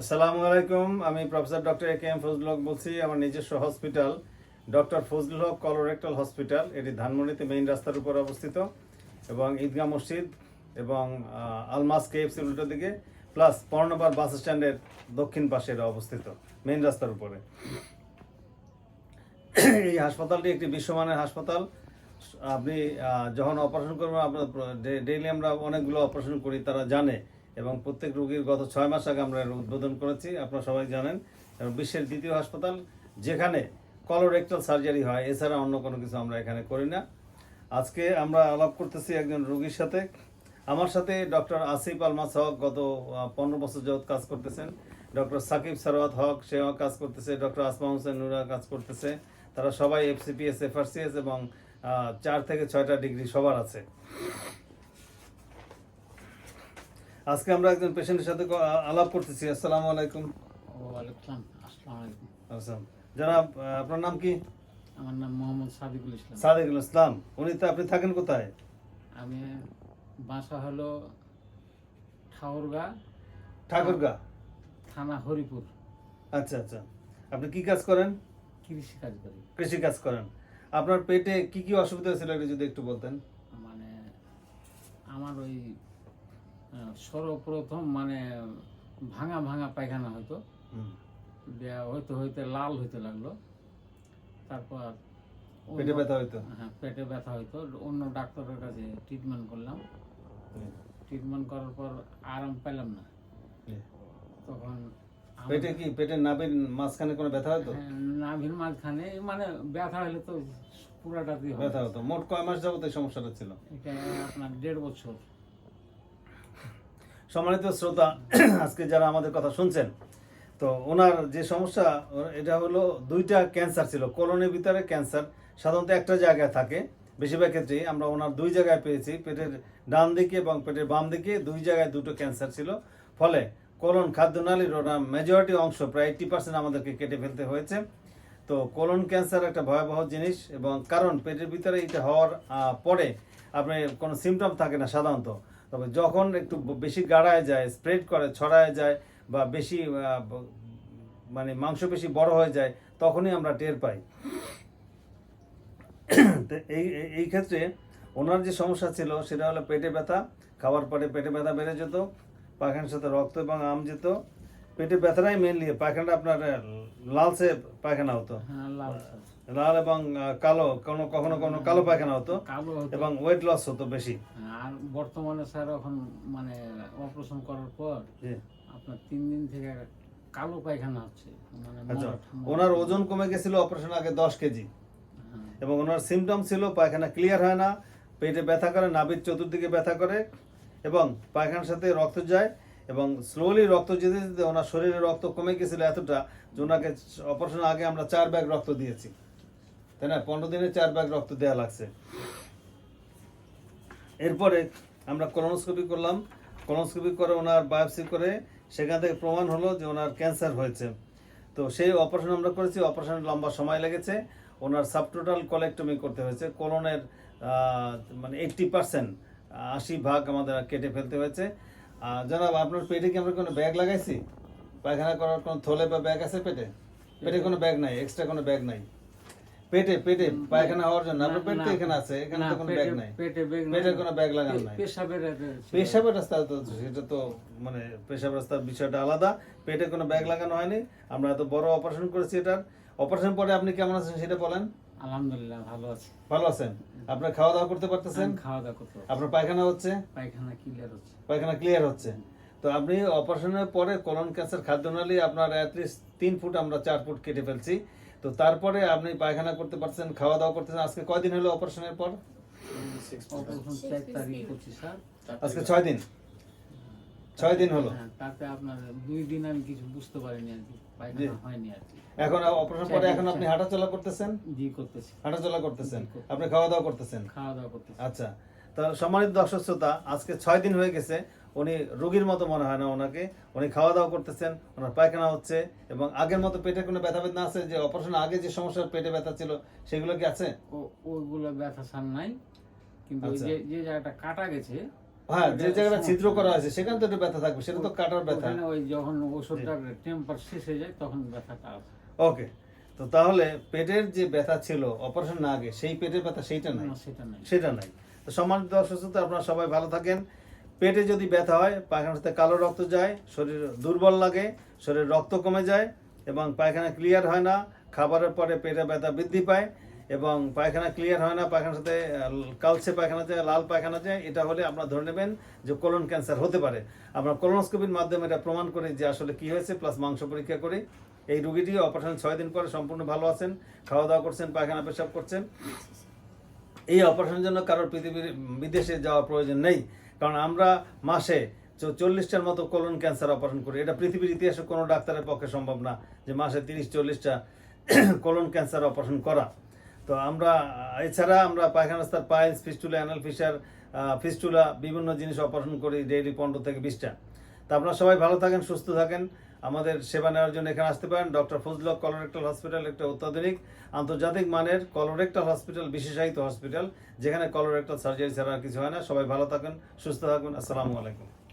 আসসালামু আলাইকুম, আমি professor doctor A K M Fazlul Haque বলছি, আমার নিজস্ব hospital doctor Fazlul Haque colorectal hospital, এটি ধানমন্ডিতে মেইন রাস্তার উপর অবস্থিত, এবং ঈদগাহ মসজিদ এবং আলমাস কেএফসি উল্টো দিকে, প্লাস পর্ণবার বাস স্ট্যান্ডের দক্ষিণ পাশে এটা অবস্থিত মেইন রাস্তার উপরে। এই হাসপাতালটি একটি বিশ্বমানের হাসপাতাল। আপনি যখন অপারেশন করবেন, আপনার ডেইলি আমরা অনেকগুলো অপারেশন করি, তারা জানে এবং প্রত্যেক রোগীর গত ছয় মাস আগে আমরা উদ্বোধন করেছি। আপনারা সবাই জানেন বিশ্বের দ্বিতীয় হাসপাতাল, যেখানে কলোরেক্টাল সার্জারি হয়, এছাড়া অন্য কোনো কিছু আমরা এখানে করি না। আজকে আমরা আলাপ করতেছি একজন রোগীর সাথে। আমার সাথে ডক্টর আসিফ আলমাস হক, গত পনেরো বছর যাবৎ কাজ করতেছেন। ডক্টর সাকিব সারওয়াত হক, সেও কাজ করতেছে। ডক্টর আসমা হোসেন নুরা কাজ করতেছে। তারা সবাই এফসিপিএস এফআরসিএস এবং চার থেকে ছয়টা ডিগ্রি সবার আছে। আজকে আমরা একজন পেশেন্টের সাথে আলাপ করতেছি। আসসালামু আলাইকুম। আসসালামু। আহ, আপনার নাম কি? আমার নাম মোহাম্মদ সাদিকুল ইসলাম। সাদেকুল ইসলাম। উনি তো আপনি থাকেন কোথায়? আমি বাসা হলো ঠাউরগা ঠাকুরগা? থানা হরিপুর। আচ্ছা আচ্ছা। আপনি কি কাজ করেন? কৃষি কাজ করি। কৃষি কাজ করেন। আপনার পেটে কি কি অসুবিধা ছিল যদি একটু বলতেন? মানে আমার ওই সর্বপ্রথম মানে ভাঙা ভাঙা পায়খানা হতো। দেয়া হইতে হইতে লাল হইতে লাগল। তারপর পেটে ব্যথা হইতো? হ্যাঁ পেটে ব্যথা হইতো। অন্য ডাক্তারের কাছে ট্রিটমেন্ট করলাম। ট্রিটমেন্ট করার পর আরাম পেলাম না। তখন পেটে কি পেটের নাভির মাঝখানে কোনো ব্যথা হতো? হ্যাঁ, নাভির মাঝখানে মানে ব্যথা হলে তো পুরাটাতেই হয় ব্যথা হতো। মোট কয় মাস যাবত এই সমস্যাটা ছিল? এটা আপনার দেড় বছর। সম্মানিত শ্রোতা, আজকে যারা আমাদের কথা শুনছেন, তো ওনার যে সমস্যা, এটা হলো দুইটা ক্যান্সার ছিল, কোলনের ভিতরে ক্যান্সার, সাধারণত একটা জায়গায় থাকে, বেশিরভাগ ক্ষেত্রেই আমরা ওনার দুই জায়গায় পেয়েছি, পেটের ডান দিকে এবং পেটের বাম দিকে দুই জায়গায় দুটো ক্যান্সার ছিল, ফলে কোলন খাদ্যনালীর ওনার মেজরিটি অংশ, প্রায় এইটটি পার্সেন্ট আমাদেরকে কেটে ফেলতে হয়েছে। তো কোলন ক্যান্সার একটা ভয়াবহ জিনিস এবং কারণ পেটের ভিতরে এটা হওয়ার পরে আপনার কোনো সিমটম থাকে না সাধারণত। তবে যখন একটু বেশি গাড়ায় যায় স্প্রেড করে ছড়ায় যায় বা বেশি মানে মাংস বেশি বড় হয়ে যায় তখনই আমরা টের পাই। এই এই- ক্ষেত্রে ওনার যে সমস্যা ছিল সেটা হলো পেটে ব্যথা খাওয়ার পরে পেটে ব্যথা বেড়ে যেত পায়খানার সাথে রক্ত এবং আম যেত। পেটে ব্যথাটাই মেনলি পায়খানাটা আপনার লালচে পায়খানা হতো। হ্যাঁ লাল এবং কালো কোনো কখনো কখনো কালো পায়খানা হতো এবং ওয়েট লস হতো বেশি। আর বর্তমানে স্যার এখন মানে অপারেশন করার পর আপনার তিন দিন থেকে কালো পায়খানা হচ্ছে। মানে আচ্ছা ওনার ওজন কমে গেছিল অপারেশন আগে দশ কেজি। হ্যাঁ, এবং ওনার সিমটম ছিল পায়খানা ক্লিয়ার হয় না পেটে ব্যথা করে নাভির চতুর্দিকে ব্যথা করে এবং পায়খানার সাথে রক্ত যায় এবং স্লোলি রক্ত যেতে যেতে ওনার শরীরে রক্ত কমে গেছিল এতটা যে ওনাকে অপারেশন আগে আমরা চার ব্যাগ রক্ত দিয়েছি। তাই না? পনেরো দিনে চার ব্যাগ রক্ত দেওয়া লাগছে। এরপরে আমরা কলোনোস্কোপি করলাম। কলোনোস্কোপি করে ওনার বায়োপসি করে সেখান থেকে প্রমাণ হলো যে ওনার ক্যান্সার হয়েছে। তো সেই অপারেশন আমরা করেছি অপারেশন লম্বা সময় লেগেছে। ওনার সাবটোটাল কলেক্টমি করতে হয়েছে। কোলনের মানে এইটটি পার্সেন্ট আশি ভাগ আমাদের কেটে ফেলতে হয়েছে। জনাব, আপনার পেটে কি আমরা কোনো ব্যাগ লাগাইছি? পায়খানা করার কোনো থলে বা ব্যাগ আছে পেটে? পেটে কোনো ব্যাগ নাই এক্সট্রা কোনো ব্যাগ নাই। পেটে পেটে পায়খানা হওয়ার জন্য। আপনার পেট এখানে আছে এখানে তো কোনো ব্যাগ নাই। পেটে ব্যাগ পেটে কোনো ব্যাগ লাগানো নাই। পেশাবের পেশাবের রাস্তা তো সেটা তো মানে পেশাব রাস্তার বিষয়টা আলাদা। পেটে কোনো ব্যাগ লাগানো হয়নি। আমরা এত বড় অপারেশন করেছি এটার। অপারেশন পরে আপনি কেমন আছেন সেটা বলেন। আলহামদুলিল্লাহ ভালো আছে। ভালো আছেন? আপনার খাওয়া দাওয়া করতে পারতেছেন? খাওয়া দাওয়া করতে। আপনার পায়খানা হচ্ছে? পায়খানা ক্লিয়ার হচ্ছে। পায়খানা ক্লিয়ার হচ্ছে। তো আপনি অপারেশনের পরে কোলন ক্যান্সার খাদ্যনালী আপনার অ্যাটলিস্ট তিন ফুট আমরা চার ফুট কেটে ফেলছি। তো তারপরে আপনি পায়খানা করতে পারছেন খাওয়া দাওয়া করতেছেন আজকে কয়দিন হলো অপারেশনের পর? আজকে ছয় দিন। ছয় দিন হলো। হ্যাঁ, তাতে আপনার দুই দিন আমি কিছু বুঝতে পারিনি আর কি পায়খানা হয়নি আর কি। এখন অপারেশন পরে এখন আপনি হাঁটাচলা করতেছেন? জি করতেছি। হাঁটাচলা করতেছেন। আপনি খাওয়া দাওয়া করতেছেন? খাওয়া দাওয়া করতেছি। আচ্ছা। তো সম্মানিত দর্শক শ্রোতা আজকে ছয় দিন হয়ে গেছে। উনি রোগীর মতো মনে হয় না ওনাকে। উনি খাওয়া দাওয়া করতেছেন ওনার পায়খানা হচ্ছে এবং আগের মতো পেটে কোনো ব্যথা বেদনা আছে যে অপারেশন আগে যে সমস্যা পেটে ব্যথা ছিল সেগুলো কি আছে? ও ওইগুলো ব্যথা সার নাই। কিন্তু আচ্ছা। যে যে জায়গাটা কাটা গেছে হ্যাঁ যে জায়গাটা ছিদ্র করা। হয়েছে সেখানে তো একটু ব্যথা থাকবে সেটা তো কাটার ব্যথা। ওই যখন ওষুধটার টেম্পার শেষ হয়ে যায় তখন ব্যথাটা আসে ওকে তো তাহলে পেটের যে ব্যথা ছিল অপারেশন না আগে সেই পেটের ব্যথা সেইটা নাই? সেটা নেই। সেটা নাই। তো সম্মানিত দর্শক আপনারা সবাই ভালো থাকেন। পেটে যদি ব্যথা হয় পায়খানা সাথে কালো রক্ত যায়, শরীর দুর্বল লাগে শরীর রক্ত কমে যায় এবং পায়খানা ক্লিয়ার হয় না, খাবারের পরে পেটে ব্যথা বৃদ্ধি পায় এবং পায়খানা ক্লিয়ার হয় না, পায়খানার সাথে কালচে পায়খানা যায়, লাল পায়খানা যায়, এটা হলে আপনারা ধরে নেবেন যে কোলন ক্যান্সার হতে পারে। আমরা কোলোনোস্কোপির মাধ্যমে এটা প্রমাণ করি যে আসলে কি হয়েছে প্লাস মাংস পরীক্ষা করি। এই রুগীটি অপারেশন ছয় দিন পরে সম্পূর্ণ ভালো আছেন খাওয়া দাওয়া করছেন, পায়খানা পেশাব করছেন। এই অপারেশনের জন্য কারোর পৃথিবীর বিদেশে যাওয়ার প্রয়োজন নেই। কারণ আমরা মাসে চল্লিশটার মতো কোলন ক্যান্সার অপারেশন করি। এটা পৃথিবীর ইতিহাসে কোনো ডাক্তারের পক্ষে সম্ভব না যে মাসে তিরিশ, চল্লিশটা কোলন ক্যান্সার অপারেশন করা। তো আমরা, এছাড়া আমরা পায়খানাস্তার piles, fistula anal fissure fistula, বিভিন্ন জিনিস অপারেশন করি ডেইলি পনেরো থেকে বিশটা। তা আপনারা সবাই ভালো থাকেন, সুস্থ থাকেন। আমাদের সেবা নেওয়ার জন্য এখানে আসতে পারেন। ডক্টর ফজল কলোরেক্টাল হসপিটাল একটা অত্যাধুনিক, আন্তর্জাতিক মানের কলোরেক্টাল হসপিটাল, বিশেষায়িত হসপিটাল, যেখানে কলোরেক্টাল সার্জারি ছাড়া আর কিছু হয় না। সবাই ভালো থাকেন, সুস্থ থাকুন। আসসালামু আলাইকুম।